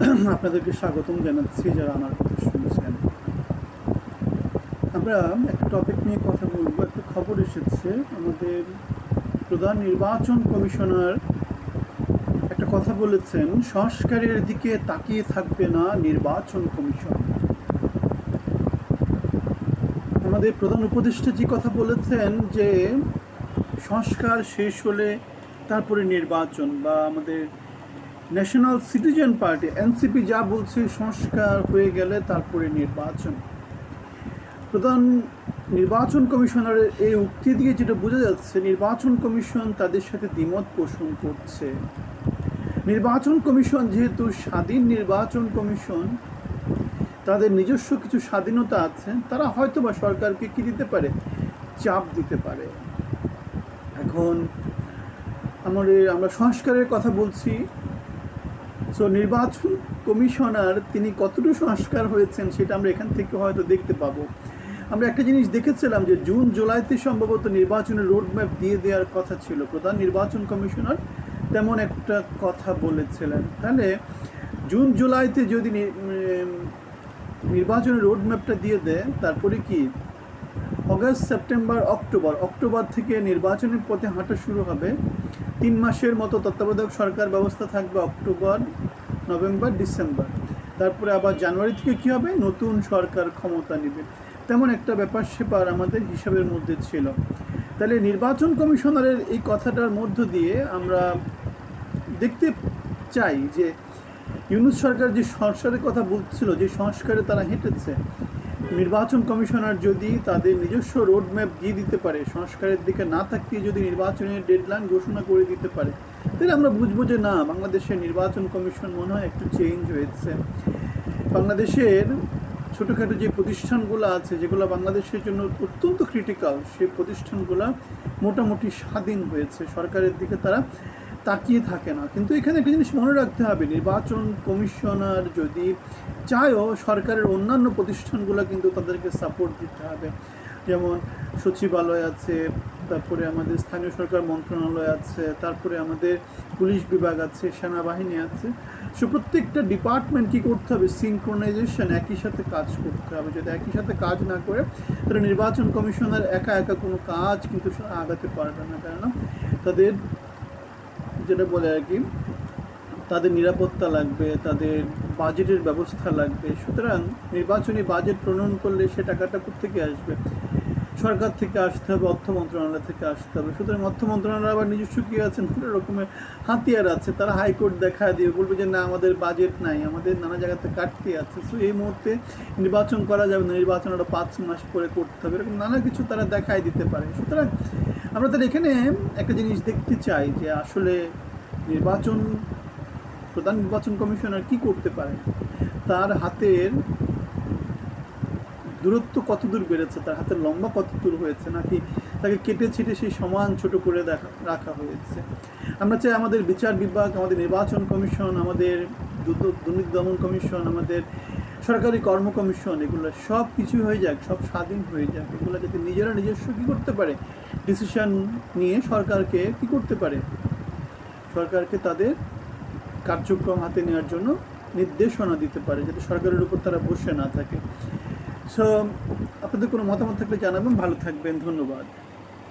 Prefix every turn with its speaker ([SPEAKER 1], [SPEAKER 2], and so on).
[SPEAKER 1] আপনাদেরকে স্বাগতম জানাচ্ছি যারা আমার কথা শুনছেন। আমরা একটা টপিক নিয়ে কথা বলব। একটা খবর এসেছে। আমাদের প্রধান নির্বাচন কমিশনার একটা কথা বলেছেন, সংস্কারের দিকে তাকিয়ে থাকবে না নির্বাচন কমিশন। আমাদের প্রধান উপদেষ্টা যে কথা বলেছেন যে, সংস্কার শেষ হলে তারপরে নির্বাচন বা আমাদের ন্যাশনাল সিটিজেন পার্টি এনসিপি যা বলছে, সংস্কার হয়ে গেলে তারপরে নির্বাচন। প্রধান নির্বাচন কমিশনারের এই উক্তি দিয়ে যেটা বোঝা যাচ্ছে, নির্বাচন কমিশন তাদের সাথে দ্বিমত পোষণ করছে। নির্বাচন কমিশন যেহেতু স্বাধীন নির্বাচন কমিশন, তাদের নিজস্ব কিছু স্বাধীনতা আছে, তারা হয়তো বা সরকারকে কী দিতে পারে? চাপ দিতে পারে। এখন আমাদের, আমরা সংস্কারের কথা বলছি। সো নির্বাচন কমিশনার তিনি কতটুকু সংস্কার হয়েছেন সেটা আমরা এখান থেকে হয়তো দেখতে পাবো। আমরা একটা জিনিস দেখেছিলাম যে জুন, জুলাইতে সম্ভবত নির্বাচনের রোডম্যাপ দিয়ে দেওয়ার কথা ছিল। প্রধান নির্বাচন কমিশনার তেমন একটা কথা বলেছিলেন। তাহলে জুন, জুলাইতে যদি নির্বাচনের রোডম্যাপটা দিয়ে দেয়, তারপরে কি? August, September, October. অক্টোবর থেকে নির্বাচনের পথে হাঁটা শুরু হবে। তিন মাসের মতো তত্ত্বাবধায়ক সরকার ব্যবস্থা থাকবে অক্টোবর। November, December. তারপরে আবার জানুয়ারি থেকে কী হবে? নতুন সরকার ক্ষমতা নেবে। তেমন একটা ব্যাপার সেপার আমাদের হিসাবের মধ্যে ছিল। তাহলে নির্বাচন কমিশনারের এই কথাটার মধ্য দিয়ে আমরা দেখতে চাই যে ইউনুস সরকার যে সংস্কারের কথা বলছিল, যে সংস্কারে তারা হেঁটেছে নির্বাচন কমিশনার যদি তাদের নিজস্ব রোডম্যাপ দিয়ে দিতে পারে, সংস্কারের দিকে না তাকিয়ে যদি নির্বাচনের ডেডলাইন ঘোষণা করে দিতে পারে, তাহলে আমরা বুঝব যে না, বাংলাদেশের নির্বাচন কমিশন মনে হয় একটু চেঞ্জ হয়েছে। বাংলাদেশের ছোটোখাটো যে প্রতিষ্ঠানগুলো আছে, যেগুলো বাংলাদেশের জন্য অত্যন্ত ক্রিটিক্যাল সেই প্রতিষ্ঠানগুলো মোটামুটি স্বাধীন হয়েছে। সরকারের দিকে তারা তাকিয়ে থাকে না। কিন্তু এখানে একটা জিনিস মনে রাখতে হবে, নির্বাচন কমিশনার যদি চায়ও সরকারের অন্যান্য প্রতিষ্ঠানগুলো কিন্তু তাদেরকে সাপোর্ট দিতে হবে। যেমন সচিবালয় আছে, তারপরে আমাদের স্থানীয় সরকার মন্ত্রণালয় আছে, তারপরে আমাদের পুলিশ বিভাগ আছে, সেনাবাহিনী আছে। সো প্রত্যেকটা ডিপার্টমেন্ট কী করতে হবে? সিনক্রোনাইজেশন একই সাথে কাজ করতে হবে। যদি একই সাথে কাজ না করে, তাহলে নির্বাচন কমিশনার একা একা কোনো কাজ কিন্তু আগাতে পারবে না। কেননা তাদের যেটা বলে আর কি, তাদের নিরাপত্তা লাগবে, তাদের বাজেটের ব্যবস্থা লাগবে। সুতরাং নির্বাচনী বাজেট প্রণয়ন করলে সে টাকাটা থেকে আসবে? সরকার থেকে আসতে হবে, অর্থ মন্ত্রণালয় থেকে আসতে হবে। সুতরাং অর্থ মন্ত্রণালয় আবার নিজস্ব কী আছে নানা রকমের হাতিয়ার আছে। তারা হাইকোর্ট দেখা দিয়ে বলবে যে, না, আমাদের বাজেট নাই, আমাদের নানা জায়গাতে কাটতে আছে। সো এই মুহূর্তে নির্বাচন করা যাবে না। নির্বাচন আরও পাঁচ মাস পরে করতে হবে। এরকম নানা কিছু তারা দেখাই দিতে পারে। সুতরাং আমরা তাহলে এখানে একটা জিনিস দেখতে চাই যে আসলে নির্বাচন, প্রধান নির্বাচন কমিশনার কি করতে পারে? তার হাতের দূরত্ব কত দূর বেড়েছে? তার হাতের লম্বা কত দূর হয়েছে? নাকি তাকে কেটে ছেটে সেই সমান ছোট করে দেখা, রাখা হয়েছে? আমরা চাই আমাদের বিচার বিভাগ, আমাদের নির্বাচন কমিশন, আমাদের দুর্নীতি দমন কমিশন, আমাদের সরকারি কর্ম কমিশন এগুলো সব কিছু হয়ে যাক, সব স্বাধীন হয়ে যাক। এগুলো যাতে নিজেরা নিজস্ব কী করতে পারে? ডিসিশন নিয়ে সরকারকে কী করতে পারে? সরকারকে তাদের কার্যক্রম হাতে নেওয়ার জন্য নির্দেশনা দিতে পারে, যাতে সরকারের উপর তারা বসে না থাকে। সো আপনাদের কোনো মতামত থাকলে জানাবেন। ভালো থাকবেন। ধন্যবাদ।